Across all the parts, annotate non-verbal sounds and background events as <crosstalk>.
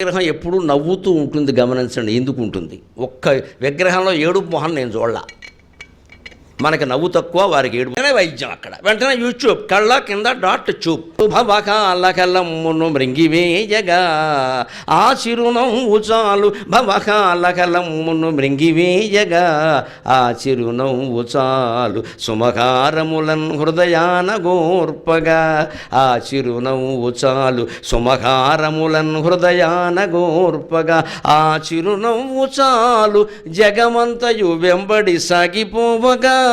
విగ్రహం ఎప్పుడూ నవ్వుతూ ఉంటుంది గమనించండి ఎందుకు ఉంటుంది. ఒక్క విగ్రహంలో ఏడు మొహం నేను చూడాల. మనకి నవ్వు తక్కువ వారికి ఏడు వెంటనే వైద్యం అక్కడ. వెంటనే యూట్యూబ్. కళ్ళ కింద డాట్ చూప్. భవకాలకలమ్మును మృంగివేయగా. ఆ చిరునవ్వు చాలు. భవకాలకలమ్మును మృంగివేయగా. ఆ చిరునవ్వు చాలు. సుమకారములన్ హృదయాన గోర్పగా. ఆ చిరునవ్వు చాలు. సుమకారములన్ హృదయాన గోర్పగా. ఆ చిరునవ్వు చాలు. జగమంతయు వెంబడి సాగిపోవగా.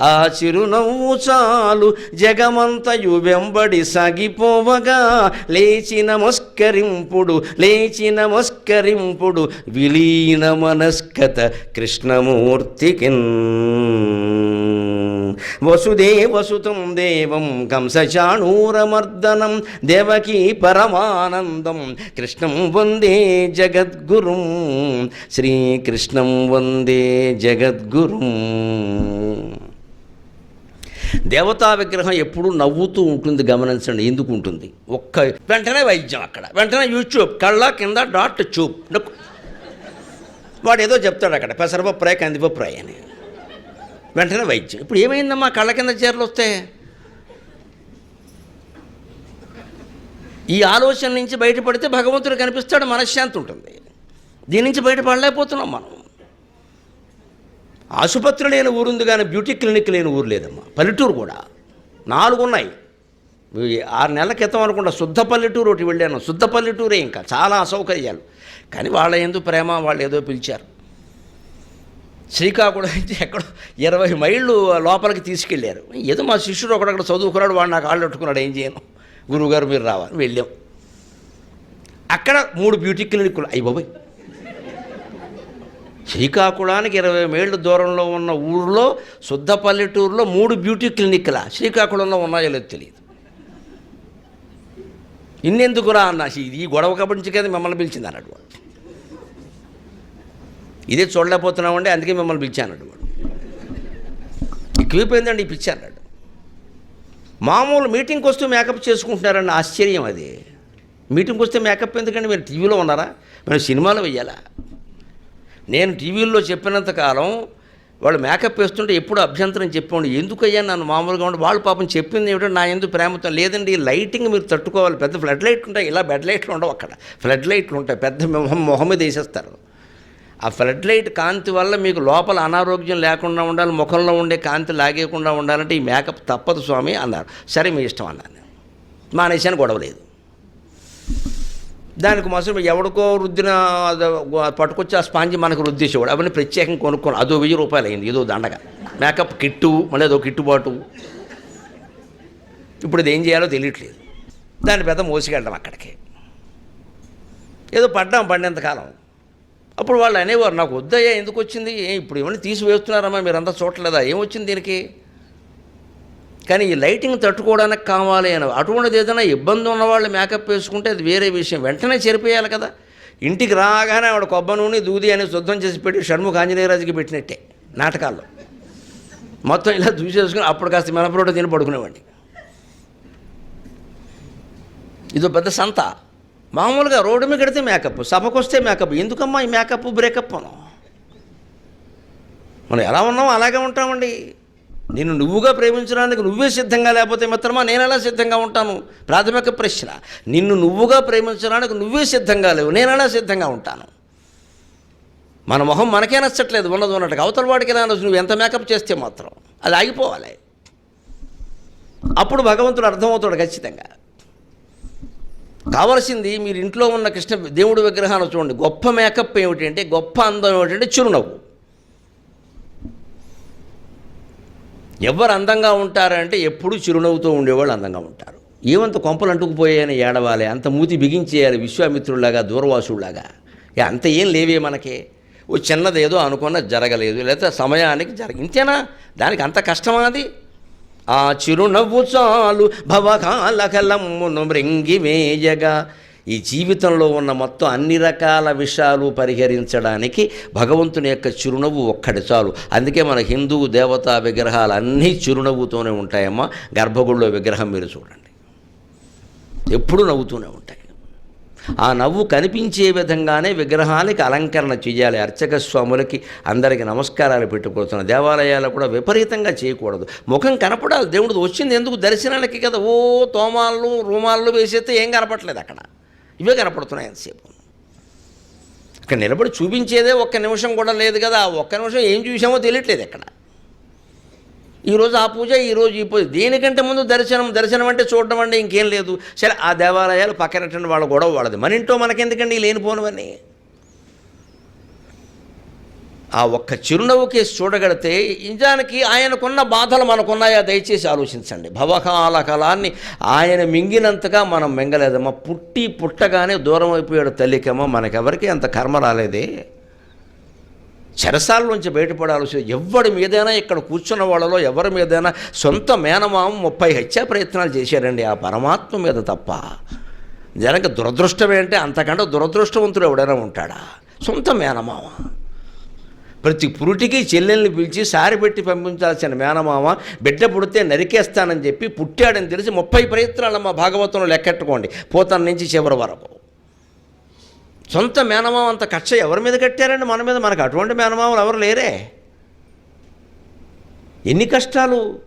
ఆ చిరునవ్వు చాలు. జగమంతయు వెంబడి సాగిపోవగా లేచి నమస్కరింపుడు లేచి నమస్కరింపుడు విలీన మనస్కత కృష్ణమూర్తికిన్. వసుదేవసుతం దేవం కంసచాణూరమర్దనం దేవకీ పరమానందం. కృష్ణం వందే జగద్గురుం శ్రీకృష్ణం వందే జగద్గురుం. దేవతా విగ్రహం ఎప్పుడూ నవ్వుతూ ఉంటుంది గమనించండి ఎందుకు ఉంటుంది? ఒక్క వెంటనే వైద్యం అక్కడ వెంటనే యూట్యూబ్ కళ్ళ కింద డాట్ చూప్. వాడు ఏదో చెప్తాడు అక్కడ పెసరపప్పు కందిపప్పు అని. వెంటనే వైద్యం. ఇప్పుడు ఏమైందమ్మా? కళ్ళ కింద చీరలు వస్తే? ఈ ఆలోచన నుంచి బయటపడితే భగవంతుడు కనిపిస్తాడు మనశ్శాంతి ఉంటుంది. దీని నుంచి బయటపడలేకపోతున్నాం మనం. ఆసుపత్రి లేని ఊరుంది కానీ బ్యూటీ క్లినిక్ లేని ఊరు లేదమ్మా. పల్లెటూరు కూడా. నాలుగు ఉన్నాయి. ఆరు నెలల క్రితం అనుకుంటా శుద్ధ పల్లెటూరు ఒకటి వెళ్ళాను. శుద్ధ పల్లెటూరే ఇంకా. చాలా అసౌకర్యాలు. కానీ వాళ్ళ ఎందుకు ప్రేమ వాళ్ళు ఏదో పిలిచారు. శ్రీకాకుళం నుంచి ఎక్కడో ఇరవై మైళ్ళు లోపలికి తీసుకెళ్ళారు ఏదో మా శిష్యుడు ఒకడక్కడ చదువుకున్నాడు వాడు నాకు కాళ్ళు పెట్టుకున్నాడు ఏం చేయను. గురువుగారు మీరు రావాలి. వెళ్ళాం. అక్కడ మూడు బ్యూటీ క్లినిక్లు అయ్యి బాబాయ్. శ్రీకాకుళానికి ఇరవై మైళ్ళ దూరంలో ఉన్న ఊళ్ళో శుద్ధ పల్లెటూరులో మూడు బ్యూటీ క్లినిక్ల శ్రీకాకుళంలో ఉన్నాయో లేదో తెలియదు. ఇన్నెందుకురా అన్న ఈ గొడవ కబడించి కదా మిమ్మల్ని పిలిచింది అన్నాడు వాళ్ళు ఇదే చూడలేకపోతున్నామండి అందుకే మిమ్మల్ని పిలిచానడు వాడు ఎక్కువైపోయిందండి ఈ పిచ్చి అన్నాడు. మామూలు మీటింగ్కి వస్తే మేకప్ చేసుకుంటున్నారని ఆశ్చర్యం అది. మీటింగ్కి వస్తే మేకప్ ఎందుకండి? మీరు టీవీలో ఉన్నారా? మేము సినిమాలో వెయ్యాలా? నేను టీవీల్లో చెప్పినంత కాలం వాళ్ళు మేకప్ వేస్తుంటే ఎప్పుడు అభ్యంతరం చెప్పండి ఎందుకయ్యా నన్ను మామూలుగా ఉండి వాళ్ళు పాపం చెప్పింది ఏమిటో నా ఎందుకు ప్రేమతో లేదండి లైటింగ్ మీరు తట్టుకోవాలి. పెద్ద ఫ్లడ్ లైట్లు ఉంటాయి. ఇలా బెడ్ లైట్లు ఉండవు అక్కడ. ఫ్లడ్ లైట్లు ఉంటాయి. పెద్ద మొహం మొహం మీద వేసేస్తారు. ఆ ఫ్లడ్ లైట్ కాంతి వల్ల మీకు లోపల అనారోగ్యం లేకుండా ఉండాలి ముఖంలో ఉండే కాంతి లాగేయకుండా ఉండాలంటే ఈ మేకప్ తప్పదు స్వామి అన్నారు. సరే మీ ఇష్టం అన్నాను నేను. మానేశాను గొడవ లేదు దానికి మాత్రం ఎవడికో రుద్దిన పట్టుకొచ్చి ఆ స్పాంజి మనకు రుద్దేసేవాడు. అవన్నీ ప్రత్యేకం కొనుక్కోను అదో వెయ్యి రూపాయలు అయింది ఏదో దండగ. మేకప్ కిట్టు మళ్ళీ అదో కిట్టుబాటు. ఇప్పుడు ఇది ఏం చేయాలో తెలియట్లేదు. దాని పెద్ద మోసుకెళ్ళడం అక్కడికి. ఏదో పడ్డాం పడినంతకాలం అప్పుడు వాళ్ళు అనేవారు నాకు వద్దయ్యా ఎందుకు వచ్చింది? ఇప్పుడు ఏమైనా తీసివేస్తున్నారమ్మా మీరంతా చూడలేదా ఏమొచ్చింది దీనికి? కానీ ఈ లైటింగ్ తట్టుకోవడానికి కావాలి అని అటువంటిది ఏదైనా ఇబ్బంది ఉన్నవాళ్ళు మేకప్ వేసుకుంటే అది వేరే విషయం. వెంటనే చెరిపేయాలి కదా. ఇంటికి రాగానే ఆవిడ కొబ్బరి నూనె దూది అని శుద్ధం చేసి పెట్టి షణ్ముఖ ఆంజనేయరాజుకి పెట్టినట్టే నాటకాల్లో. మొత్తం ఇలా దూసేసుకుని అప్పుడు కాస్త మినపరోట తిని పడుకునేవాడిని. ఇదో పెద్ద సంత. మామూలుగా రోడ్డు మీద కడితే మేకప్ సభకు వస్తే మేకప్. ఎందుకమ్మా ఈ మేకప్ బ్రేకప్ మనం మనం ఎలా ఉన్నామో అలాగే ఉంటామండి. నిన్ను నువ్వుగా ప్రేమించడానికి నువ్వే సిద్ధంగా లేకపోతే మిత్రమా నేను ఎలా సిద్ధంగా ఉంటాను? ప్రాథమిక ప్రశ్న. నిన్ను నువ్వుగా ప్రేమించడానికి నువ్వే సిద్ధంగా లేవు నేను ఎలా సిద్ధంగా ఉంటాను? మన మొహం మనకే నచ్చట్లేదు ఉన్నది ఉన్నట్టుగా. అవతల వాడికి ఎలా నువ్వు ఎంత మేకప్ చేస్తే మాత్రం. అది ఆగిపోవాలి. అప్పుడు భగవంతుడు అర్థమవుతాడు ఖచ్చితంగా. కావలసింది మీరు ఇంట్లో ఉన్న కృష్ణ దేవుడి విగ్రహాన్ని చూడండి. గొప్ప మేకప్ ఏమిటంటే గొప్ప అందం ఏమిటంటే చిరునవ్వు. ఎవరు అందంగా ఉంటారంటే ఎప్పుడూ చిరునవ్వుతో ఉండేవాళ్ళు అందంగా ఉంటారు. ఏమంత కొంపలు అంటుకుపోయాయని ఏడవాలి అంత మూతి బిగించేయాలి విశ్వామిత్రుడిలాగా దూరవాసుడిలాగా ఇక అంత ఏం లేవే మనకి. ఓ చిన్నది ఏదో అనుకున్న జరగలేదు లేకపోతే సమయానికి జరగ ఇంతేనా? దానికి అంత కష్టమా అది? ఆ చిరునవ్వు చాలు భవకాలకలమ్మును మృంగి వేయగా ఈ జీవితంలో ఉన్న మొత్తం అన్ని రకాల విషయాలు పరిహరించడానికి భగవంతుని యొక్క చిరునవ్వు ఒక్కటి చాలు. అందుకే మన హిందూ దేవతా విగ్రహాలు అన్నీ చిరునవ్వుతోనే ఉంటాయమ్మా. గర్భగుడిలో విగ్రహం మీరు చూడండి. ఎప్పుడూ నవ్వుతూనే ఉంటాయి. ఆ నవ్వు కనిపించే విధంగానే విగ్రహానికి అలంకరణ చేయాలి. అర్చక స్వాములకి అందరికి నమస్కారాలు పెట్టుకోవచ్చు దేవాలయాలు కూడా విపరీతంగా చేయకూడదు. ముఖం కనపడాలి. దేవుడు వచ్చింది ఎందుకు? దర్శనానికి కదా. ఓ తోమాళ్ళు రూమాళ్ళు వేసేస్తే ఏం కనపడలేదు అక్కడ. ఇవే కనపడుతున్నాయి ఎంతసేపు. ఇక్కడ నిలబడి చూపించేదే ఒక్క నిమిషం కూడా లేదు కదా. ఆ ఒక్క నిమిషం ఏం చూసామో తెలియట్లేదు ఇక్కడ. ఈరోజు ఆ పూజ ఈరోజు ఈ పూజ. దేనికంటే ముందు దర్శనం దర్శనం అంటే చూడడం అంటే ఇంకేం లేదు. సరే ఆ దేవాలయాలు పక్కనటువంటి వాళ్ళ గొడవ వాళ్ళది. మన ఇంట్లో మనకెందుకండి లేనిపోనివన్నీ? ఆ ఒక్క చిరునవ్వు కేసు చూడగలితే నిజానికి ఆయనకున్న బాధలు మనకున్నాయా? దయచేసి ఆలోచించండి. భవకాల కళాన్ని ఆయన మింగినంతగా మనం మింగలేదమ్మా. పుట్టి పుట్టగానే దూరం అయిపోయాడు తల్లికమ్మ మనకెవరికి అంత కర్మ రాలేదే? చెరసాల నుంచి బయటపడాల్సి ఎవరి మీదైనా ఇక్కడ కూర్చున్న వాళ్ళలో ఎవరి మీదైనా సొంత మేనమామ ముప్పై హత్యా ప్రయత్నాలు చేశారండి. ఆ పరమాత్మ మీద తప్ప. జనక దురదృష్టమే అంటే అంతకంటే దురదృష్టవంతుడు ఎవడైనా ఉంటాడా? సొంత మేనమామ. ప్రతి పురుటికి చెల్లెల్ని పిలిచి సారి పెట్టి పంపించాల్సిన మేనమామ బిడ్డ పుడితే నరికేస్తానని చెప్పి పుట్టాడని తెలిసి ముప్పై ప్రయత్నాలు మా భాగవతంలో లెక్కెట్టుకోండి. పోతన నుంచి చివరి వరకు. సొంత మేనమామ అంత కక్ష ఎవరి మీద కట్టారండి? మన మీద మనకు అటువంటి మేనమామలు ఎవరు లేరే? ఎన్ని కష్టాలు?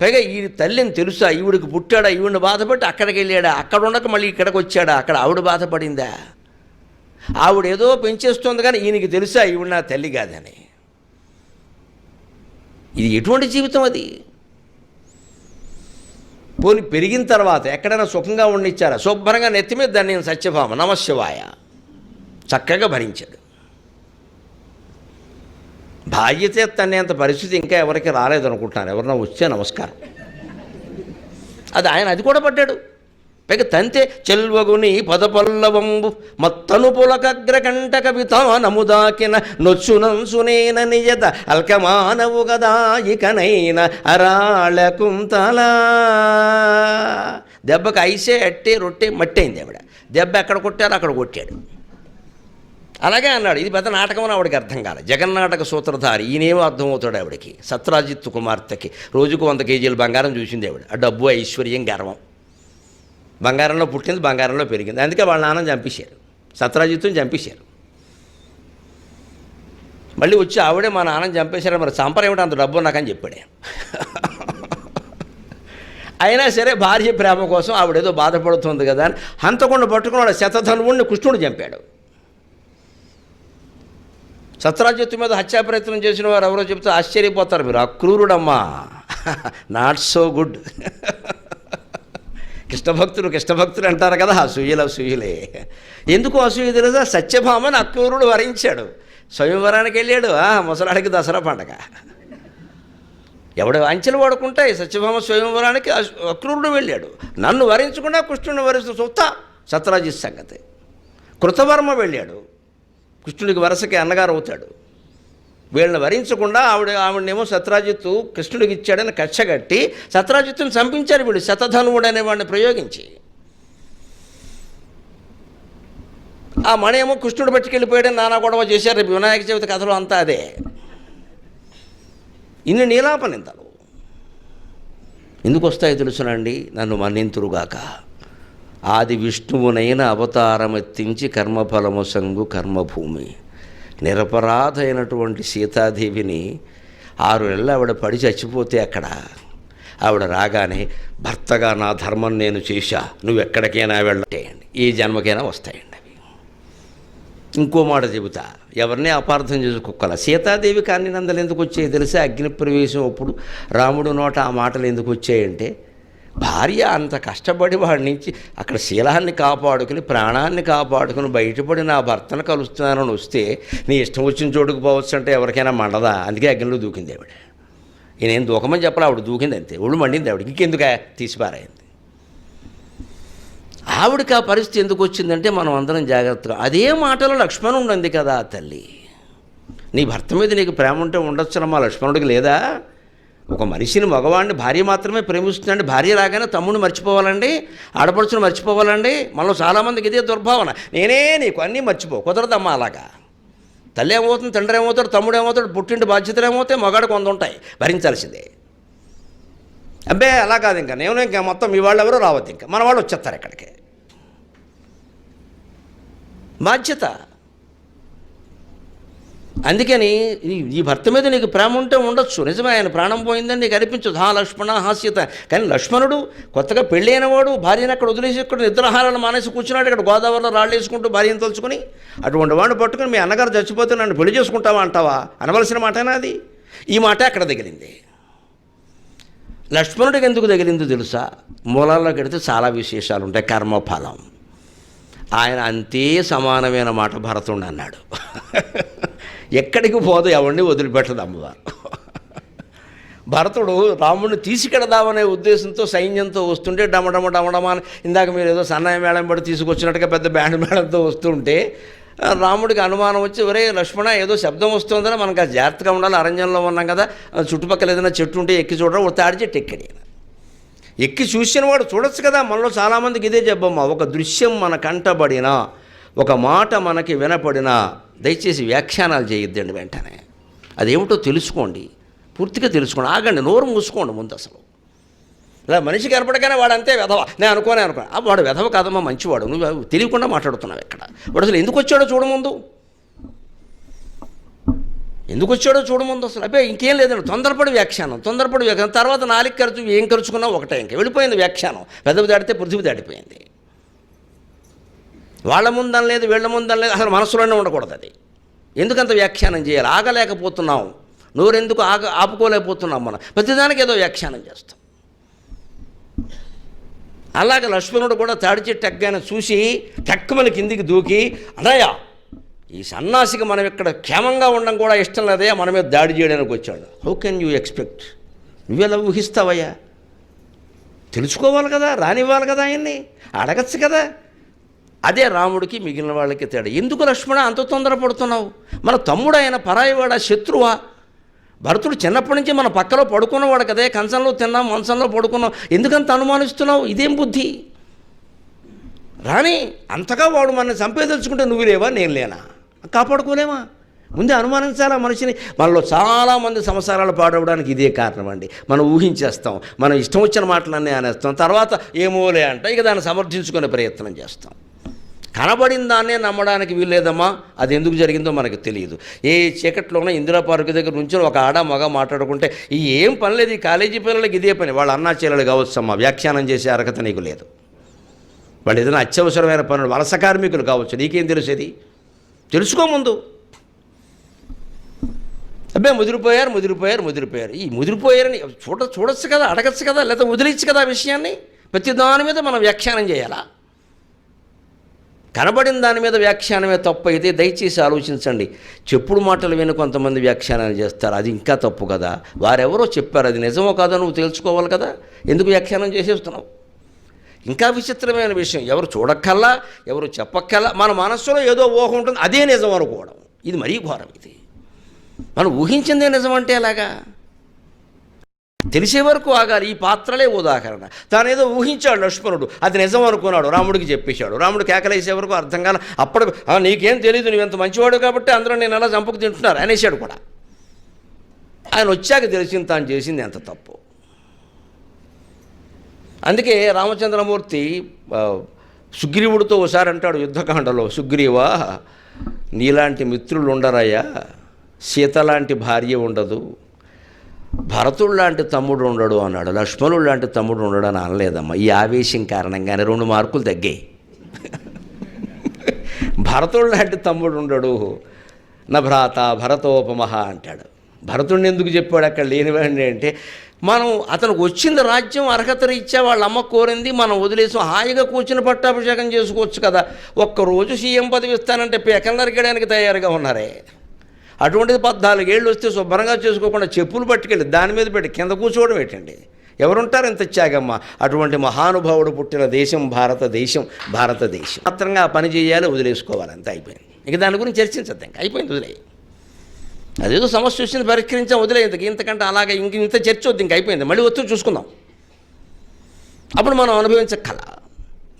పైగా ఈ తల్లిని తెలుసా? ఈవిడికి పుట్టాడా? ఈవిడిని బాధపడి అక్కడికి వెళ్ళాడా? అక్కడ ఉండక మళ్ళీ ఇక్కడికి వచ్చాడా? అక్కడ ఆవిడ బాధపడిందా? ఆవిడ ఏదో పెంచేస్తుంది కానీ ఈయనకి తెలుసా? ఈవిడ నా తల్లి కాదని. ఇది ఎటువంటి జీవితం అది? పోని పెరిగిన తర్వాత ఎక్కడైనా సుఖంగా ఉండిచ్చారా శుభ్రంగా నెత్తి మీద దాన్ని నేను సత్యభామ నమశివాయ. చక్కగా భరించాడు. బాధ్యత తన్నేంత పరిస్థితి ఇంకా ఎవరికి రాలేదనుకుంటున్నారు. ఎవరన్నా వచ్చే నమస్కారం. అది ఆయన అది కూడా పడ్డాడు. పైగా తంతే చెల్వగుని పదపల్లవంబు మత్తను పులకగ్ర కంటక విధానముదాకిన నొచ్చునంసునేన నియత అల్కమానవు గదా అరాళకుంతలా. దెబ్బకు ఐసే అట్టే రొట్టె మట్టయింది ఆవిడ. దెబ్బ ఎక్కడ కొట్టారు అక్కడ కొట్టాడు. అలాగే అన్నాడు. ఇది పెద్ద నాటకం ఆవిడకి అర్థం కాలేదు జగన్నాటక సూత్రధారి ఈయనేమో అర్థమవుతాడు ఆవిడకి. సత్రాజిత్ కుమార్తెకి. రోజుకు వంద కేజీలు బంగారం చూసింది ఆవిడ. ఆ డబ్బు ఐశ్వర్యం గర్వం. బంగారంలో పుట్టింది బంగారంలో పెరిగింది. అందుకే వాళ్ళ నాన్న చంపేశారు. సత్రాజిత్తుని చంపేశారు. మళ్ళీ వచ్చి ఆవిడే మా నాన్నని చంపేశారు. మరి చంపరేమిటి అంత డబ్బు నాకని చెప్పాడే. అయినా సరే భార్య ప్రేమ కోసం ఆవిడేదో బాధపడుతుంది కదా అని హంతకుండా పట్టుకున్నాడు. శతధనువుణ్ణి కృష్ణుడు చంపాడు. సత్రాజిత్తు మీద హత్యా ప్రయత్నం చేసిన వారు ఎవరో చెప్తే ఆశ్చర్యపోతారు. మీరు అక్రూరుడమ్మా. నాట్ సో గుడ్ కృష్ణభక్తులు కృష్ణభక్తులు అంటారు కదా అసూయలు అసూయలే. ఎందుకు అసూయ తెలుసా? సత్యభామని అక్రూరుడు వరించాడు. స్వయంవరానికి వెళ్ళాడు ఆ ముసలాడికి దసరా పండగ. ఎవడు అంచెలు వాడుకుంటాయి సత్యభామ స్వయంవరానికి అక్రూరుడు వెళ్ళాడు. నన్ను వరించకుండా కృష్ణుని వరిస్తూ చూస్తా సత్రాజిత్ సంగతి. కృతవర్మ వెళ్ళాడు. కృష్ణుడికి వరసకి అన్నగారు అవుతాడు. వీళ్ళని వరించకుండా ఆవిడ ఆవిడనేమో సత్రాజిత్తు కృష్ణుడికి ఇచ్చాడని కచ్చగట్టి సత్రాజిత్తుని చంపించారు వీడు శతధనువుడు అనేవాడిని ప్రయోగించి. ఆ మణేమో కృష్ణుడు పట్టుకెళ్ళిపోయాడని నానా గొడవ చేశారు. రేపు వినాయక చవితి కథలో అంతా అదే. ఇన్ని నీలాపనింతలు ఎందుకు వస్తాయో తెలుసునండి? నన్ను మన్నింతురుగాక. ఆది విష్ణువునైన అవతారమెత్తించి కర్మఫలము సంగు కర్మభూమి. నిరపరాధైనటువంటి సీతాదేవిని ఆరు నెలలు ఆవిడ పడి చచ్చిపోతే అక్కడ ఆవిడ రాగానే భర్తగా నా ధర్మం నేను చేశా నువ్వు ఎక్కడికైనా వెళ్ళటేయండి ఈ జన్మకైనా వస్తాయండి అవి. ఇంకో మాట చెబుతా ఎవరిని అపార్థం చేసుకోగల సీతాదేవి కాని నందలు ఎందుకు వచ్చాయి? తెలిసే? అగ్ని ప్రవేశం అప్పుడు రాముడు నోట ఆ మాటలు ఎందుకు వచ్చాయంటే భార్య అంత కష్టపడి వాడి నుంచి అక్కడ శీలాన్ని కాపాడుకుని ప్రాణాన్ని కాపాడుకుని బయటపడి నా భర్తను కలుస్తున్నానని వస్తే నీ ఇష్టం వచ్చిన చోటుకు పోవచ్చు అంటే ఎవరికైనా మండదా? అందుకే అగ్నిలో దూకింది ఆవిడ. నేనేం దూకమని చెప్పాలి ఆవిడ దూకింది అంతే. ఒళ్ళు మండింది ఆవిడ ఇంకెందుకు తీసిపారాయింది ఆవిడకి ఆ పరిస్థితి ఎందుకు వచ్చిందంటే మనం అందరం జాగ్రత్తగా అదే మాటలో లక్ష్మణుడు అంది కదా తల్లి. నీ భర్త మీద నీకు ప్రేమ ఉంటే ఉండొచ్చునమ్మా లక్ష్మణుడికి లేదా? ఒక మనిషిని మగవాడిని భార్య మాత్రమే ప్రేమిస్తుందండి భార్య రాగానే తమ్ముడిని మర్చిపోవాలండి ఆడపడుచుని మర్చిపోవాలండి. మనలో చాలామందికి ఇదే దుర్భావన. నేనే నీకు అన్నీ మర్చిపో కుదరదమ్మా అలాగా. తల్లి ఏమవుతుంది తండ్రి ఏమవుతాడు తమ్ముడు ఏమవుతాడు పుట్టింటి బాధ్యతలు ఏమవుతాయి మగాడు కొంత ఉంటాయి. భరించాల్సిందే. అబ్బే అలా కాదు ఇంకా. నేను ఇంకా మొత్తం మీ వాళ్ళు ఎవరో రావద్దు ఇంకా. మన వాళ్ళు వచ్చేస్తారు ఇక్కడికి. బాధ్యత. అందుకని ఈ- భర్త మీద నీకు ప్రేమ ఉంటే ఉండొచ్చు. నిజమే ఆయన ప్రాణం పోయిందని నీకు అనిపించదు. హా లక్ష్మణ హాస్యత. కానీ లక్ష్మణుడు కొత్తగా పెళ్ళైన వాడు భార్యను అక్కడ వదిలేసి ఇక్కడ నిద్రాహారాలు మానేసి కూర్చున్నాడు. ఇక్కడ గోదావరిలో రాళ్ళు వేసుకుంటూ భార్యను తలుచుకుని అటువంటి వాడిని పట్టుకుని మీ అన్నగారు చచ్చిపోతే నన్ను పెళ్ళి చేసుకుంటావా అంటావా? అనవలసిన మాటనా అది? ఈ మాట అక్కడ తగిలింది? లక్ష్మణుడికి ఎందుకు తగిలిందో తెలుసా? మూలాల్లో కడితే చాలా విశేషాలు ఉంటాయి. కర్మఫలం. ఆయన అంతే సమానమైన మాట భరతుడు అన్నాడు. ఎక్కడికి పోదు ఎవరిని వదిలిపెట్టదు అమ్మవారు. భరతుడు రాముడిని తీసుకెడదామనే ఉద్దేశంతో సైన్యంతో వస్తుంటే డమడమ డమడమ అని ఇందాక మీరు ఏదో సన్నాయ మేళం పడి తీసుకొచ్చినట్టుగా పెద్ద బ్యాండ్ మేళంతో వస్తుంటే రాముడికి అనుమానం వచ్చి ఒరే లక్ష్మణ ఏదో శబ్దం వస్తుందని మనకు జాగ్రత్తగా ఉండాలి అరణ్యంలో ఉన్నాం కదా చుట్టుపక్కల ఏదైనా చెట్టు ఉంటే ఎక్కి చూడడం ఒక తాడి చెట్టు ఎక్కడి ఎక్కి చూసిన వాడు చూడొచ్చు కదా మనలో చాలామందికి ఇదే చెప్పమ్మా ఒక దృశ్యం మన కంటబడినా ఒక మాట మనకి వినపడినా దయచేసి వ్యాఖ్యానాలు చేయొద్దండి వెంటనే. అదేమిటో తెలుసుకోండి. పూర్తిగా తెలుసుకోండి. ఆగండి నోరు మూసుకోండి ముందు అసలు. ఇలా మనిషి కనపడగానే వాడు అంతే వెధవ. నేను అనుకోనే అనుకో వాడు వెధవ కాదమ్మా మంచివాడు. నువ్వు తెలియకుండా మాట్లాడుతున్నావు ఇక్కడ. వాడు అసలు ఎందుకు వచ్చాడో చూడముందు ఎందుకు వచ్చాడో చూడముందు అసలు. అబ్బే ఇంకేం లేదండి. తొందరపడి వ్యాఖ్యానం తొందరపడి వ్యాఖ్యానం. తర్వాత నాలుగు ఖర్చు ఏం ఖర్చుకున్నా ఒకటే ఇంకా. వెళ్ళిపోయింది వ్యాఖ్యానం. పెదవి దాటితే పృథివీ దాటిపోయింది. వాళ్ళ ముందని లేదు వీళ్ళ ముందని లేదు అసలు మనసులోనే ఉండకూడదు అది. ఎందుకంత వ్యాఖ్యానం చేయాలి? ఆగలేకపోతున్నాం. నోరెందుకు ఆగ ఆపుకోలేకపోతున్నాం మనం. ప్రతిదానికి ఏదో వ్యాఖ్యానం చేస్తాం. అలాగే లక్ష్మణుడు కూడా తాడి చెట్టు చూసి టక్కుమని కిందికి దూకి అన్నయ్య ఈ సన్నాసికి మనం ఇక్కడ క్షేమంగా ఉండడం కూడా ఇష్టం లేదయా మన మీద దాడి చేయడానికి వచ్చాడు. హౌ కెన్ యూ ఎక్స్పెక్ట్ నువ్వెలా ఊహిస్తావయ్యా? తెలుసుకోవాలి కదా రానివ్వాలి కదా ఆయన్ని. అడగచ్చు కదా అదే రాముడికి మిగిలిన వాళ్ళకి తేడా. ఎందుకు లక్ష్మణ అంత తొందరపడుతున్నావు? మన తమ్ముడు ఆయన పరాయివాడా శత్రువా? భరతుడు చిన్నప్పటి నుంచి మన పక్కలో పడుకున్నవాడు కదే. కంచంలో తిన్నాం మంచంలో పడుకున్నాం. ఎందుకంత అనుమానిస్తున్నావు? ఇదేం బుద్ధి? రాని అంతగా వాడు మనల్ని చంపేదలుచుకుంటే నువ్వు లేవా? నేను లేనా? కాపాడుకోలేమా? ముందే అనుమానించాలా మనిషిని? మనలో చాలామంది సంసారాలు పాడవడానికి ఇదే కారణం అండి. మనం ఊహించేస్తాం. మనం ఇష్టం వచ్చిన మాటలన్నీ అనేస్తాం. తర్వాత ఏమోలే అంట. ఇక దాన్ని సమర్థించుకునే ప్రయత్నం చేస్తాం. కనబడిన దాన్నే నమ్మడానికి వీల్లేదమ్మా. అది ఎందుకు జరిగిందో మనకు తెలియదు. ఏ చీకట్లోనో ఇందిరా పార్క్ దగ్గర నుంచి ఒక ఆడ మగ మాట్లాడుకుంటే ఈ ఏం పని లేదు ఈ కాలేజీ పిల్లలకి ఇదే పని. వాళ్ళ అన్నా చెల్లెలు కావచ్చమ్మా వ్యాఖ్యానం చేసే అర్హత నీకు లేదు. వాళ్ళు ఏదైనా అత్యవసరమైన పనులు వలస కార్మికులు కావచ్చు నీకేం తెలిసేది? తెలుసుకో ముందు. అబ్బే ముదిరిపోయారు ముదిరిపోయారు ముదిరిపోయారు. ఈ ముదిరిపోయారని చూడ చూడొచ్చు కదా అడగచ్చు కదా లేదా వదిలేచ్చు కదా ఆ విషయాన్ని? ప్రతి దాని మీద మనం వ్యాఖ్యానం చేయాలా? కనబడిన దాని మీద వ్యాఖ్యానమే తప్పు అయితే దయచేసి ఆలోచించండి. చెప్పుడు మాటలు విని కొంతమంది వ్యాఖ్యానాలు చేస్తారు. అది ఇంకా తప్పు కదా. వారెవరో చెప్పారు. అది నిజమో కాదో నువ్వు తెలుసుకోవాలి కదా. ఎందుకు వ్యాఖ్యానం చేసేస్తున్నావు? ఇంకా విచిత్రమైన విషయం. ఎవరు చూడక్కల్లా ఎవరు చెప్పక్కల్లా మన మనస్సులో ఏదో ఊహ ఉంటుంది. అదే నిజం అనుకోవడం. ఇది మరీ ఘోరం ఇది. మనం ఊహించిందే నిజం అంటే ఎలాగా? తెలిసే వరకు ఆగాలి ఈ పాత్రలే ఉదాహరణ. తానేదో ఊహించాడు లక్ష్మణుడు అది నిజం అనుకున్నాడు రాముడికి చెప్పేశాడు. రాముడు కేకలేసే వరకు అర్థం కాల అప్పుడు "ఆ, నీకేం తెలియదు నువ్వు ఎంత మంచివాడు కాబట్టి అందరూ నేను అలా చంపకు తింటున్నారు అనేసాడు కూడా. ఆయన వచ్చాక తెలిసింది తాను చేసింది ఎంత తప్పు. అందుకే రామచంద్రమూర్తి సుగ్రీవుడితో ఒకసారి అంటాడు యుద్ధకాండలో సుగ్రీవా నీలాంటి మిత్రులు ఉండరయ్యా సీత లాంటి భార్య ఉండదు భరతుడు లాంటి తమ్ముడు ఉండడు అన్నాడు లక్ష్మణుడు లాంటి తమ్ముడు ఉండడు అని అనలేదమ్మా. ఈ ఆవేశం కారణంగానే రెండు మార్కులు తగ్గాయి. భరతుడు లాంటి తమ్ముడు ఉండడు. నా భ్రాత భరతోపమహ అంటాడు. భరతుడిని ఎందుకు చెప్పాడు అక్కడ లేనివాడిని అంటే మనం అతనికి వచ్చింది రాజ్యం అర్హత రీత్యా వాళ్ళ అమ్మ కోరింది మనం వదిలేసి హాయిగా కూర్చుని పట్టాభిషేకం చేసుకోవచ్చు కదా. ఒక్కరోజు సీఎం పదవి ఇస్తానంటే పేకలు నరికేయడానికి తయారుగా ఉన్నారే. అటువంటిది పద్నాలుగేళ్ళు వస్తే శుభ్రంగా చేసుకోకుండా చెప్పులు పట్టుకెళ్ళి దాని మీద పెట్టి కింద కూర్చోవడం ఏంటండి? ఎవరుంటారు ఇంత త్యాగమ్మ? అటువంటి మహానుభావుడు పుట్టిన దేశం భారతదేశం భారతదేశం మాత్రంగా ఆ పని చేయాలి వదిలేసుకోవాలి అంత అయిపోయింది. ఇక దాని గురించి చర్చించద్దు ఇంకా అయిపోయింది వదిలే అదేదో సమస్య వచ్చింది పరిష్కరించాం వదిలే ఇంతకు ఇంతకంటే అలాగే ఇంక ఇంత చర్చ వద్దు ఇంక అయిపోయింది. మళ్ళీ వచ్చి చూసుకుందాం. అప్పుడు మనం అనుభవించక్కల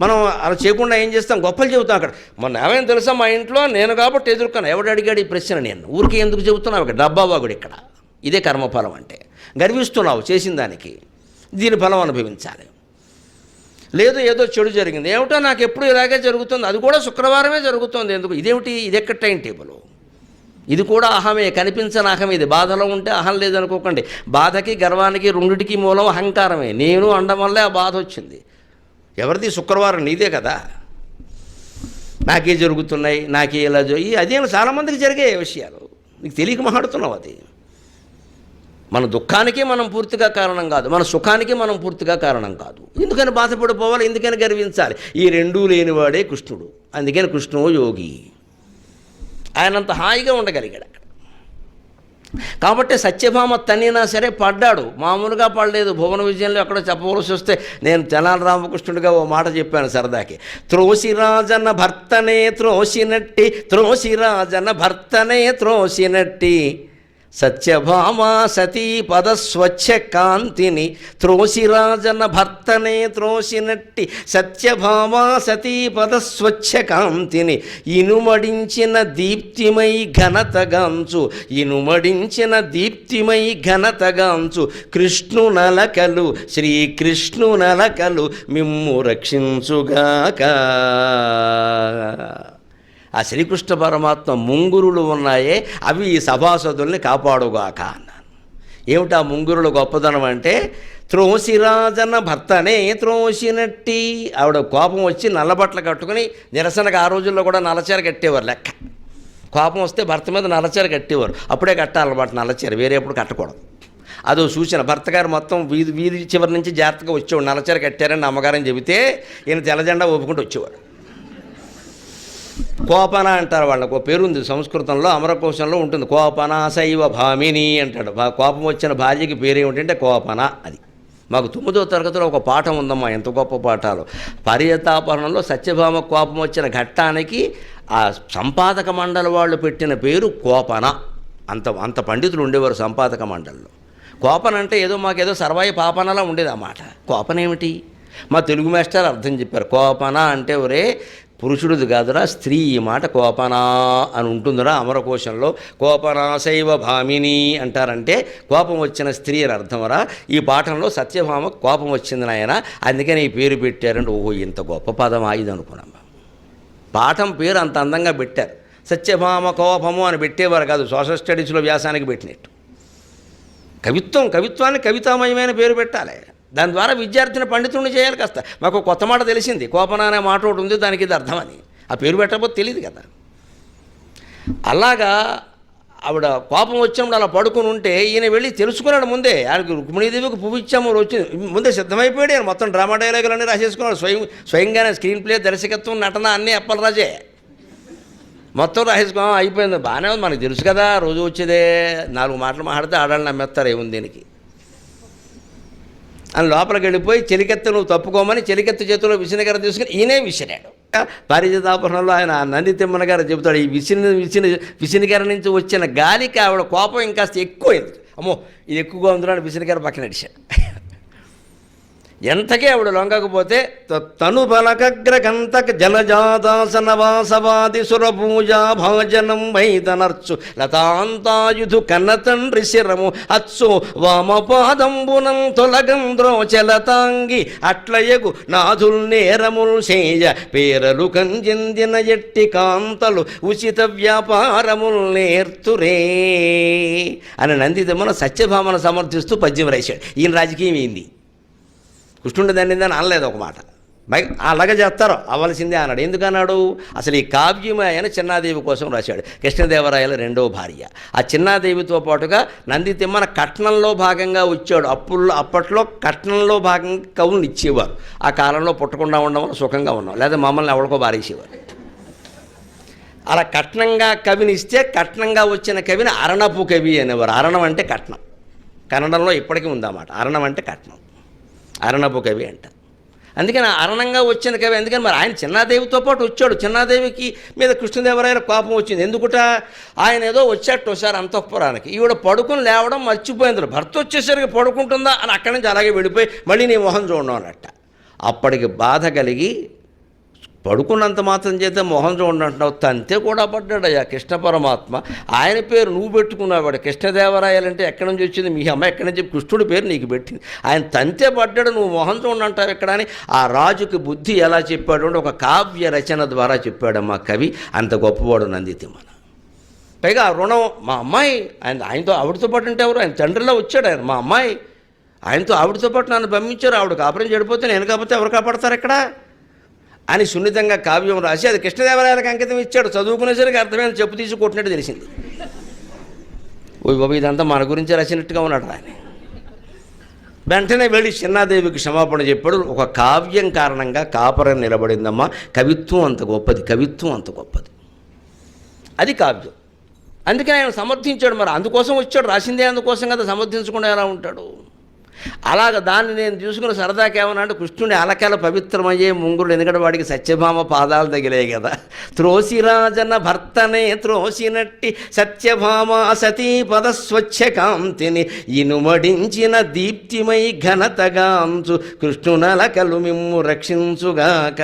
మనం అలా చేయకుండా ఏం చేస్తాం? గొప్పలు చెబుతాం అక్కడ. మొన్న ఏమైనా తెలుసా? మా ఇంట్లో నేను కాబట్టి ఎదుర్కొన్నా. ఎవడు అడిగాడు ఈ ప్రశ్న నేను? ఊరికి ఎందుకు చెబుతున్నావు? ఇక్కడ డబ్బావాగుడు ఇక్కడ. ఇదే కర్మఫలం అంటే. గర్విస్తున్నావు చేసిన దానికి. దీని ఫలం అనుభవించాలి. లేదు ఏదో చెడు జరిగింది. ఏమిటో నాకు ఎప్పుడు ఇలాగే జరుగుతుంది. అది కూడా శుక్రవారమే జరుగుతుంది. ఎందుకు? ఇదేమిటి? ఇది ఎక్కడ టైం టేబుల్? ఇది కూడా అహమే. కనిపించని అహం ఇది. బాధలో ఉంటే అహం లేదనుకోకండి. బాధకి గర్వానికి రెండిటికి మూలం అహంకారమే. నేను అండం వల్లే ఆ బాధ వచ్చింది. ఎవరిది? శుక్రవారం నీదే కదా. నాకే జరుగుతున్నాయి నాకే ఇలా జరిగి అదేం చాలామందికి జరిగే విషయాలు. నీకు తెలియక మాట్లాడుతున్నావు అది. మన దుఃఖానికి మనం పూర్తిగా కారణం కాదు మన సుఖానికి మనం పూర్తిగా కారణం కాదు. ఎందుకని బాధపడిపోవాలి? ఎందుకని గర్వించాలి? ఈ రెండూ లేనివాడే కృష్ణుడు. అందుకని కృష్ణో యోగి. ఆయనంత హాయిగా ఉండగలిగాడు కాబట్టి సత్యభామ తనైనా సరే పడ్డాడు. మామూలుగా పడలేదు. భువన విజయంలో ఎక్కడో చెప్పవలసి వస్తే నేను తెనాలి రామకృష్ణుడిగా ఓ మాట చెప్పాను సరదాకి. త్రోసిరాజన భర్తనే త్రోసినట్టి త్రోసిరాజన భర్తనే త్రోసినట్టి. సత్యభామా సతీ పద స్వచ్ఛ కాంతిని త్రోసిరాజన భర్తనే త్రోసినట్టి సత్యభామ సతీ పద స్వచ్ఛ కాంతిని ఇనుమడించిన దీప్తిమై ఘనతగాంచు ఇనుమడించిన దీప్తిమై ఘనతగాంచు కృష్ణునలకలు శ్రీకృష్ణునలకలు మిమ్ము రక్షించుగాక. ఆ శ్రీకృష్ణ పరమాత్మ ముంగురులు ఉన్నాయే అవి ఈ సభాసదుల్ని కాపాడుగాక అన్నాను. ఏమిటా ముంగురుల గొప్పదనం అంటే త్రోసిరాజన భర్తనే త్రోసినట్టి ఆవిడ కోపం వచ్చి నల్లబట్టలు కట్టుకుని నిరసనగా ఆ రోజుల్లో కూడా నల్లచీర కట్టేవారు లెక్క. కోపం వస్తే భర్త మీద నల్లచీర కట్టేవారు. అప్పుడే కట్టాలన్నమాట నల్లచీర వేరే ఎప్పుడు కట్టకూడదు. అదో సూచన భర్త గారు మొత్తం వీధి వీధి చివరి నుంచి జాగ్రత్తగా వచ్చేవాడు నల్లచీర కట్టారని అమ్మగారని చెబితే ఈయన తెల్లజెండా ఒప్పుకుంటూ వచ్చేవాడు కోపన అంటారు వాళ్ళకు పేరు ఉంది సంస్కృతంలో అమరకోశంలో ఉంటుంది. కోపన శైవ భామిని అంటాడు. కోపం వచ్చిన భార్యకి పేరు ఏమిటంటే కోపన అది. మాకు తొమ్మిదో తరగతిలో ఒక పాఠం ఉందమ్మా ఎంత గొప్ప పాఠాలు. పర్యతాపరణంలో సత్యభామ కోపం వచ్చిన ఘట్టానికి ఆ సంపాదక మండలి వాళ్ళు పెట్టిన పేరు కోపన. అంత అంత పండితులు ఉండేవారు సంపాదక మండలిలో. కోపన అంటే ఏదో మాకేదో సర్వాయి పాపనలా ఉండేది ఆ మాట. కోపన ఏమిటి మా తెలుగు మాస్టర్ అర్థం చెప్పారు. కోపన అంటే ఒరే పురుషుడిది కాదురా స్త్రీ ఈ మాట కోపనా అని ఉంటుందిరా అమరకోశంలో. కోపనాశైవ భామిని అంటారంటే కోపం వచ్చిన స్త్రీ అని అర్థమరా. ఈ పాఠంలో సత్యభామ కోపం వచ్చింది నాయన. అందుకని ఈ పేరు పెట్టారంటే ఓహో ఇంత గొప్ప పదం ఆయుధం అనుకున్నాం పాఠం పేరు అంత అందంగా పెట్టారు. సత్యభామ కోపము అని పెట్టేవారు కాదు సోషల్ స్టడీస్లో వ్యాసానికి పెట్టినట్టు. కవిత్వం కవిత్వాన్ని కవితామయమైన పేరు పెట్టాలి. దాని ద్వారా విద్యార్థిని పండితుడిని చేయాలి కాస్త. మాకు కొత్త మాట తెలిసింది. కోపన అనే మాట ఒకటి ఉంది దానికి ఇది అర్థమని. ఆ పేరు పెట్టకపోతే తెలియదు కదా. అలాగా ఆవిడ కోపం వచ్చినప్పుడు అలా పడుకుని ఉంటే ఈయన వెళ్ళి తెలుసుకున్నాడు ముందే. ఆయనకు రుక్మిణీదేవికి పువ్వు ఇచ్చాము వచ్చి ముందే సిద్ధమైపోయాడు ఆయన మొత్తం డ్రామా డైలాగులన్నీ రాసేసుకున్నాడు. స్వయం స్వయంగానే స్క్రీన్ ప్లే దర్శకత్వం నటన అన్నీ అప్పలరాజే మొత్తం రాసేసుకో అయిపోయింది. బాగానే ఉంది. మనకు తెలుసు కదా రోజు వచ్చేదే. నాలుగు మాటలు మాట్లాడితే ఆడాలని నమ్మేస్తారు. ఏముంది దీనికి? అని లోపలికి వెళ్ళిపోయి చెలికెత్త నువ్వు తప్పుకోమని చెలికెత్త చేతిలో విసినగర తీసుకుని ఈయనే విసిరాడు. పారిజాతాపరణంలో ఆయన నంది తిమ్మన గారు చెబుతాడు ఈ విసిని విసిన విసినిగర నుంచి వచ్చిన గాలికి ఆవిడ కోపం ఇంకాస్త ఎక్కువైంది అమ్మో ఇది ఎక్కువగా ఉందని విసినిగర పక్కన నడిచాడు ఎంతకీ ఆవిడ లొంగకపోతే త- తను పలకగ్రకంతక జలజాదాసన వాసవాది సురపూజా భాజనం వైదనర్చు లతాంతాయుధు కన్నతండ్రి శిరము అచ్చు వామపాదంబునం తొలగంద్రో చలతాంగి అట్లయగు నాథుల్ నేరముల్ సేయ పేరలు కంజెందిన ఎట్టి కాంతలు ఉచిత వ్యాపారముల్ నేర్తురే అని నందిదమ్మన సత్యభామను సమర్థిస్తూ పద్యం రాశాడు. ఈయన రాజకీయం ఏంది? కృష్ణుడి దండిందని అనలేదు ఒక మాట. బై అలాగే చేస్తారు అవ్వాల్సిందే అన్నాడు. ఎందుకన్నాడు? అసలు ఈ కావ్యమే ఆయన చిన్నాదేవి కోసం రాశాడు. కృష్ణదేవరాయల రెండో భార్య. ఆ చిన్నాదేవితో పాటుగా నంది తిమ్మన కట్నంలో భాగంగా వచ్చాడు. అప్పుల్లో అప్పట్లో కట్నంలో భాగంగా కవులను ఇచ్చేవారు. ఆ కాలంలో పుట్టకుండా ఉండడం సుఖంగా ఉన్నాం. లేదా మమ్మల్ని ఎవరికో బారేసేవారు అలా కట్నంగా కవిని ఇస్తే కట్నంగా వచ్చిన కవిని అరణపు కవి అనేవారు. అరణం అంటే కట్నం. కన్నడంలో ఇప్పటికీ ఉందన్నమాట. అరణం అంటే కట్నం. అరణపు కవి అంట. అందుకని అరణంగా వచ్చిన కవి అందుకని మరి ఆయన చిన్నాదేవితో పాటు వచ్చాడు. చిన్నాదేవికి మీద కృష్ణదేవరాయల కోపం వచ్చింది. ఎందుకుట? ఆయన ఏదో వచ్చాడు ఒకసారి అంతఃపురానికి. ఈవిడ పడుకుని లేవడం మర్చిపోయింది. భర్త వచ్చేసరికి పడుకుంటుందా అని అక్కడి నుంచి అలాగే వెళ్ళిపోయి మళ్ళీ నీ మొహం చూడడం అన్నట్ట. అప్పటికి బాధ కలిగి పడుకున్నంత మాత్రం చేత మోహన్ చూడండి అంటున్నావు. తంతే కూడా పడ్డాడయ్యా కృష్ణ పరమాత్మ. ఆయన పేరు నువ్వు పెట్టుకున్నావాడు కృష్ణదేవరాయలంటే ఎక్కడి నుంచి వచ్చింది? మీ అమ్మ ఎక్కడి నుంచి? కృష్ణుడి పేరు నీకు పెట్టింది. ఆయన తంతే పడ్డాడు నువ్వు మోహన్ చూడండి అంటావు ఎక్కడ అని. ఆ రాజుకి బుద్ధి ఎలా చెప్పాడు అంటే ఒక కావ్య రచన ద్వారా చెప్పాడమ్మా కవి. అంత గొప్పవాడు నందితిమన పైగా ఆ రుణం మా అమ్మాయి ఆయన ఆయనతో ఆవిడతో పాటు అంటే ఎవరు? ఆయన తండ్రిలో వచ్చాడు ఆయన మా అమ్మాయి. ఆయనతో ఆవిడతో పాటు నన్ను పంపించారు. ఆవిడ కాపురం చెడిపోతే నేను కాకపోతే ఎవరు కాపాడతారు ఇక్కడ? అని సున్నితంగా కావ్యం రాసి అది కృష్ణదేవరాయలకు అంకితం ఇచ్చాడు. చదువుకునేసరికి అర్థమైన చెప్పు తీసి కొట్టినట్టు తెలిసింది. ఓ బాబు ఇదంతా మన గురించి రాసినట్టుగా ఉన్నాడు ఆయన. వెంటనే వెళ్ళి చిన్నాదేవికి క్షమాపణ చెప్పాడు. ఒక కావ్యం కారణంగా కాపరం నిలబడిందమ్మా. కవిత్వం అంత గొప్పది కవిత్వం అంత గొప్పది. అది కావ్యం. అందుకని ఆయన సమర్థించాడు. మరి అందుకోసం వచ్చాడు. రాసిందే అందుకోసం కదా సమర్థించకుండా ఎలా ఉంటాడు? అలాగ దాన్ని నేను చూసుకుని సరదాకి ఏమన్నా అంటే కృష్ణుడి అలకల పవిత్రమయ్యే ముంగురుడు ఎందుకంటే వాడికి సత్యభామ పాదాలు తగిలే కదా. త్రోసిరాజన భర్తనే త్రోసినట్టి సత్యభామ సతీ పద స్వచ్ఛ కాంతిని ఇనుమడించిన దీప్తిమై ఘనతగాంచు కృష్ణునలకలు మిమ్ము రక్షించుగాక.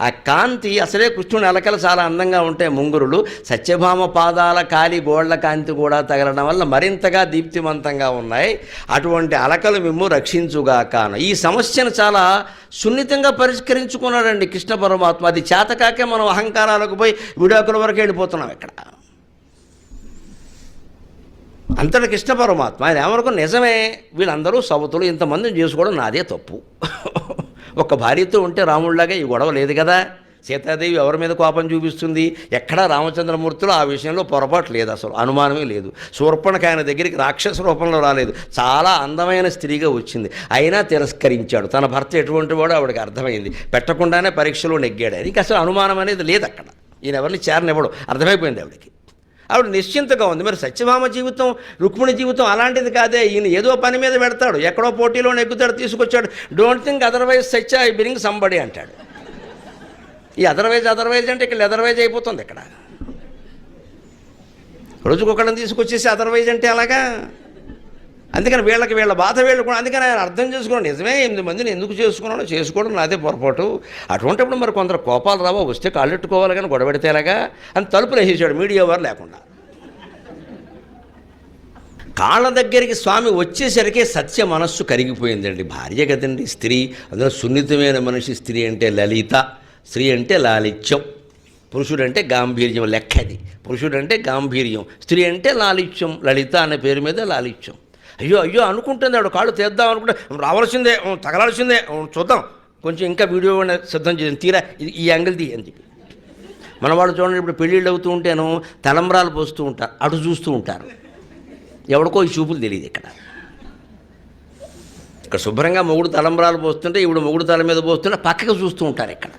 ఆ కాంతి అసలే కృష్ణుని అలకలు చాలా అందంగా ఉంటాయి ముంగురులు సత్యభామ పాదాల కాలి గోళ్ళ కాంతి కూడా తగలడం వల్ల మరింతగా దీప్తిమంతంగా ఉన్నాయి. అటువంటి అలకలు మిమ్ము రక్షించుగాక అన్న. ఈ సమస్యను చాలా సున్నితంగా పరిష్కరించుకున్నాడండి కృష్ణ పరమాత్మ. అది చేతకాకే మనం అహంకారాలకు పోయి విడాకుల వరకు వెళ్ళిపోతున్నాం ఇక్కడ. అంతటి కృష్ణ పరమాత్మ ఆయన ఏమనుకో నిజమే వీళ్ళందరూ సవతులు ఇంతమందిని చేసుకోవడం నాదే తప్పు. <laughs> ఒక భార్యతో ఉంటే రాముడిలాగా ఈ గొడవ లేదు కదా. సీతాదేవి ఎవరి మీద కోపం చూపిస్తుంది? ఎక్కడా రామచంద్రమూర్తిలో ఆ విషయంలో పొరపాటు లేదు అసలు అనుమానమే లేదు. శూర్పణకి ఆయన దగ్గరికి రాక్షస రూపంలో రాలేదు. చాలా అందమైన స్త్రీగా వచ్చింది. అయినా తిరస్కరించాడు. తన భర్త ఎటువంటి వాడో ఆవిడకి అర్థమైంది. పెట్టకుండానే పరీక్షలో నెగ్గాడు. అది అసలు అనుమానం అనేది లేదు అక్కడ. ఈయన ఎవరిని చేరనివ్వడం. అర్థమైపోయింది ఆవిడకి. ఆవిడ నిశ్చింతగా ఉంది. మరి సత్యభామ జీవితం రుక్మిణి జీవితం అలాంటిది కాదే. ఈయన ఏదో పని మీద పెడతాడు. ఎక్కడో పోటీలో నెగ్గుతాడు తీసుకొచ్చాడు. Don't think otherwise Satya I bring somebody అంటాడు. ఈ అదర్వైజ్ అదర్వైజ్ అంటే ఇక్కడ అదర్వైజ్ అయిపోతుంది ఇక్కడ. రోజుకొకళ్ళని తీసుకొచ్చేసి అదర్వైజ్ అంటే అలాగా అందుకని వీళ్ళకి వీళ్ళ బాధ వీళ్ళు కూడా అందుకని ఆయన అర్థం చేసుకోండి. నిజమే ఎనిమిది మందిని ఎందుకు చేసుకున్నాడో చేసుకోవడం నాదే పొరపాటు. అటువంటిప్పుడు మరి కొందరు కోపాలు రావో వస్తే కాళ్ళెట్టుకోవాలి కానీ గొడవెడితే ఎలాగా? అని తలుపు వేసేసాడు మీడియా వారు లేకుండా. కాళ్ళ దగ్గరికి స్వామి వచ్చేసరికి సత్య మనస్సు కరిగిపోయిందండి. భార్య కదండి స్త్రీ. అందులో సున్నితమైన మనిషి స్త్రీ అంటే లలిత. స్త్రీ అంటే లాలిత్యం పురుషుడు అంటే గాంభీర్యం లెక్కది పురుషుడు అంటే గాంభీర్యం స్త్రీ అంటే లాలిత్యం లలిత అనే పేరు మీద లాలిత్యం. అయ్యో అయ్యో అనుకుంటుంది ఆడు కాళ్ళు తీద్దాం అనుకుంటే రావాల్సిందే తగలాల్సిందే చూద్దాం. కొంచెం ఇంకా వీడియో సిద్ధం చేసింది తీరా ఇది ఈ యాంగిల్ తీయండి అని చెప్పి. మన వాళ్ళు చూడండి ఇప్పుడు పెళ్ళిళ్ళు అవుతూ ఉంటేను తలంబ్రాలు పోస్తూ ఉంటారు అటు చూస్తూ ఉంటారు. ఎవడికో ఈ చూపులు తెలియదు ఇక్కడ. ఇక్కడ శుభ్రంగా మొగుడు తలంబ్రాలు పోస్తుంటే ఇప్పుడు మొగుడు తల మీద పోస్తుంటే పక్కకు చూస్తూ ఉంటారు ఇక్కడ.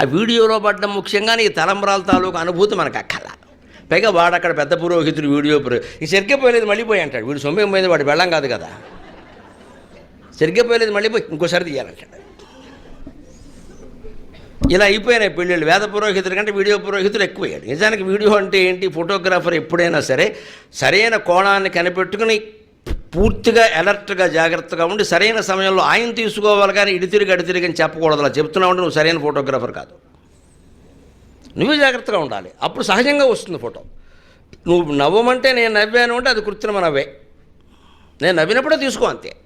ఆ వీడియోలో పడ్డం ముఖ్యంగా ఈ తలంబరాల తాలూకు అనుభూతి మనకు అక్కల పైగా వాడు అక్కడ పెద్ద పురోహితుడు వీడియో ఈ సరిగ్గా పోయలేదు మళ్ళీ పోయి అంటాడు. వీడు సొమ్మే పోయింది వాడు వెళ్ళం కాదు కదా. సరిగ్గా పోయలేదు మళ్ళీ పోయి ఇంకోసారి తీయాలంటాడు. ఇలా అయిపోయినాయి పెళ్ళిళ్ళు. వేద పురోహితుల కంటే వీడియో పురోహితులు ఎక్కువయ్యాడు. నిజానికి వీడియో అంటే ఏంటి? ఫోటోగ్రాఫర్ ఎప్పుడైనా సరే సరైన కోణాన్ని కనిపెట్టుకుని పూర్తిగా అలర్ట్గా జాగ్రత్తగా ఉండి సరైన సమయంలో ఆయన తీసుకోవాలి కానీ ఇడి తిరిగి తిరిగి అని చెప్పకూడదు అలా చెప్తున్నావు నువ్వు సరైన ఫోటోగ్రాఫర్ కాదు. నువ్వే జాగ్రత్తగా ఉండాలి. అప్పుడు సహజంగా వస్తుంది ఫోటో. నువ్వు నవ్వమంటే నేను నవ్వాను అంటే అది కృత్రిమ నవ్వే. నేను నవ్వినప్పుడే తీసుకో అంతే.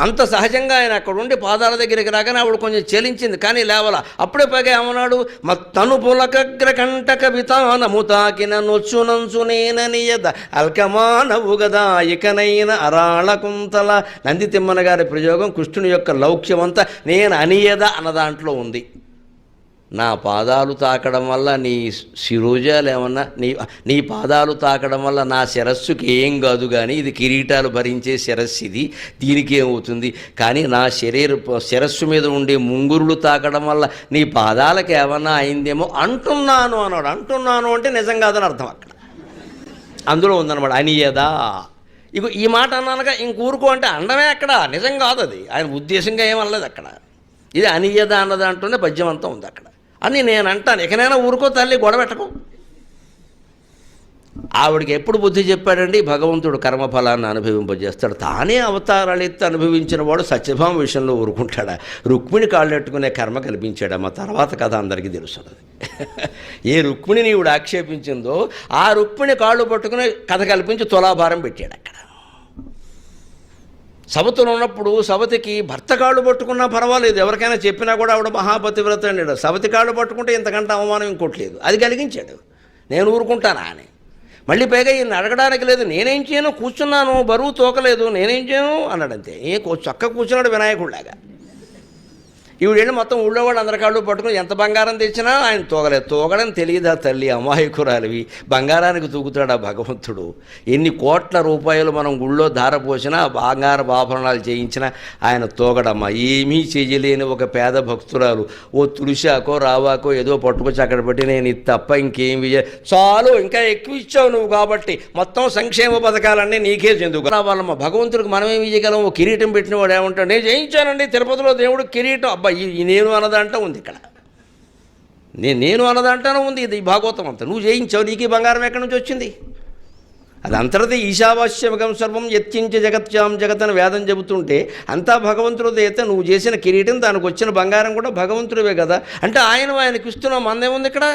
అంత సహజంగా ఆయన అక్కడ ఉండి పాదాల దగ్గరికి రాగానే ఆవిడ కొంచెం చెలించింది. కానీ లేవల. అప్పుడే పైగా ఏమన్నాడు? మత్తను పులకగ్ర కంట వితానము తాకిన నొచ్చునంచు నేననియద అల్కమానవు గదా. ఇకనైన అరాళ కుంతల. నంది తిమ్మన గారి ప్రయోగం కృష్ణుని యొక్క లౌక్యమంతా నేను అనియద అన్న దాంట్లో ఉంది. నా పాదాలు తాకడం వల్ల నీ శిరోజాలు ఏమన్నా నీ నీ పాదాలు తాకడం వల్ల నా శిరస్సుకి ఏం కాదు కానీ ఇది కిరీటాలు భరించే శిరస్సు ఇది దీనికి ఏమవుతుంది? కానీ నా శరీర శిరస్సు మీద ఉండే ముంగురులు తాకడం వల్ల నీ పాదాలకు ఏమన్నా అయిందేమో అంటున్నాను అన్నాడు. అంటున్నాను అంటే నిజం కాదని అర్థం అక్కడ. అందులో ఉందన్నమాట అనియదా? ఇక ఈ మాట అన్నానుగా ఇంకూరుకో అంటే అండమే అక్కడ. నిజం కాదు అది. ఆయన ఉద్దేశంగా ఏమనలేదు అక్కడ. ఇది అనియద అన్నది అంటూనే పద్యం అంతా ఉంది అక్కడ. అని నేను అంటాను ఇకనైనా ఊరుకో తల్లి గొడవెట్టకు ఆవిడకి ఎప్పుడు బుద్ధి చెప్పాడండి? భగవంతుడు కర్మఫలాన్ని అనుభవింపజేస్తాడు. తానే అవతారాలు ఎత్తి అనుభవించిన వాడు సత్యభామ విషయంలో ఊరుకుంటాడా? రుక్మిణి కాళ్ళెట్టుకునే కర్మ కల్పించాడమ్మా. తర్వాత కథ అందరికీ తెలుస్తున్నది ఏ రుక్మిణిని ఈవిడ ఆక్షేపించిందో ఆ రుక్మిణి కాళ్ళు పట్టుకునే కథ కల్పించి తులాభారం పెట్టాడు అక్కడ. సవతులు ఉన్నప్పుడు సవతికి భర్త కాళ్ళు పట్టుకున్నా పర్వాలేదు. ఎవరికైనా చెప్పినా కూడా ఆవిడ మహాపతివ్రత అండి సవతి కాళ్ళు పట్టుకుంటే ఇంతకంటే అవమానం ఇంకోటి లేదు. అది కలిగించాడు. నేను ఊరుకుంటానా అని. మళ్ళీ పైగా ఈయన అడగడానికి లేదు. నేనేం చేయను? కూర్చున్నాను. బరువు తోకలేదు. నేనేం చేయను? అన్నాడంతే. ఏ చక్క కూర్చున్నాడు వినాయకుడిలాగా. ఈవిడేళ్ళు మొత్తం ఊళ్ళో వాళ్ళు అందరి కాళ్ళు పట్టుకుని ఎంత బంగారం తెచ్చినా ఆయన తోగలేదు తూగడం తెలియదా తల్లి? అమాయకురాలివి. బంగారానికి తూగుతాడు ఆ భగవంతుడు? ఎన్ని కోట్ల రూపాయలు మనం గుళ్ళో ధారపోసినా బంగార ఆభరణాలు చేయించినా ఆయన తోగడమ్మా. ఏమీ చేయలేని ఒక పేద భక్తురాలు. ఓ తులిశాకో రావాకో ఏదో పట్టుకొచ్చి అక్కడ పెట్టి నేను ఇది తప్ప ఇంకేం విజయ చాలు ఇంకా ఎక్కువ ఇచ్చావు నువ్వు కాబట్టి. మొత్తం సంక్షేమ పథకాలన్నీ నీకే చెందుకు వాళ్ళమ్మ భగవంతుడికి మనమేమి చేయగలం ఓ కిరీటం పెట్టిన వాడు ఏమంటాడు? నేను జయించానండి తిరుపతిలో దేవుడు కిరీటం. అబ్బా ఈ నేను అన్నదంట ఉంది ఇక్కడ. నేను నేను అన్నదంటానే ఉంది ఇది భాగవతం అంతా. నువ్వు జయించావు నీకు బంగారం ఎక్కడి నుంచి వచ్చింది? అది అంతర్ది ఈశావాస్యమగం సర్వం యత్కించ జగత్యాం జగత్ అని వేదం చెబుతుంటే అంతా భగవంతుడిది అయితే నువ్వు చేసిన కిరీటం దానికి వచ్చిన బంగారం కూడా భగవంతుడివే కదా. అంటే ఆయన ఆయనకి ఇస్తున్నావు మందేముంది ఇక్కడ?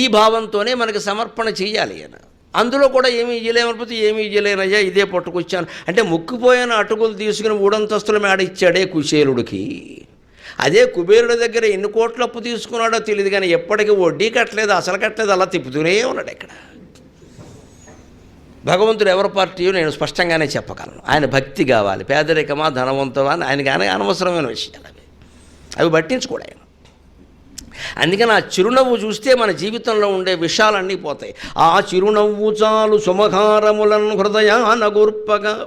ఈ భావంతోనే మనకి సమర్పణ చేయాలి అని అందులో కూడా ఏమీ ఇయ్యలేమనిపోతే ఏమీ ఇయ్యలేనయ్యా ఇదే పట్టుకొచ్చాను. అంటే ముక్కిపోయిన అటుకులు తీసుకుని మూడంతస్తుల మేడ ఇచ్చాడే కుశేలుడికి. అదే కుబేరుడి దగ్గర ఎన్ని కోట్ల అప్పు తీసుకున్నాడో తెలియదు కానీ ఎప్పటికీ వడ్డీ కట్టలేదు అసలు కట్టలేదు అలా తిప్పుతూనే ఉన్నాడు ఇక్కడ. భగవంతుడు ఎవరి పార్టీయో నేను స్పష్టంగానే చెప్పగలను. ఆయన భక్తి కావాలి పేదరికమా ధనవంతమా అని ఆయనకి కానీ అనవసరమైన విషయాలు అవి. అవి పట్టించుకోడు ఆయన. అందుకని ఆ చిరునవ్వు చూస్తే మన జీవితంలో ఉండే విషయాలన్నీ పోతాయి. ఆ చిరునవ్వు చాలు సుమహారములను హృదయాన గుర్పగా.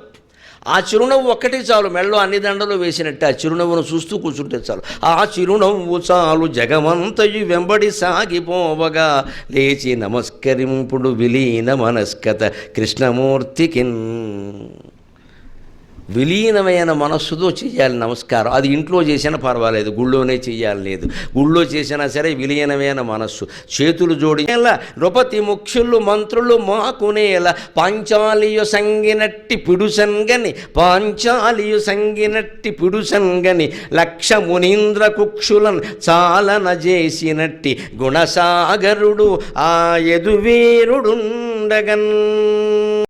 ఆ చిరునవ్వు ఒక్కటి చాలు మెళ్ళో అన్ని దండలు వేసినట్టు ఆ చిరునవ్వును చూస్తూ కూర్చుంటే చాలు. ఆ చిరునవ్వు చాలు జగమంతయు వెంబడి సాగిపోవగా. లేచి నమస్కరింపుడు విలీన మనస్కత కృష్ణమూర్తికిన్. విలీనమైన మనస్సుతో చేయాలి నమస్కారం. అది ఇంట్లో చేసినా పర్వాలేదు గుళ్ళోనే చేయాలి లేదు. గుళ్ళో చేసినా సరే విలీనమైన మనస్సు. చేతులు జోడించేలా నృపతి ముఖ్యులు మంత్రులు మాకునేలా పాంచాలియు సంగినట్టి పిడుసంగని పాంచాలియు సంగినట్టి పిడుసంగని లక్ష మునీంద్ర కుక్షులన్ చాలన చేసినట్టి గుణసాగరుడు ఆ యదువీరుడుండగన్.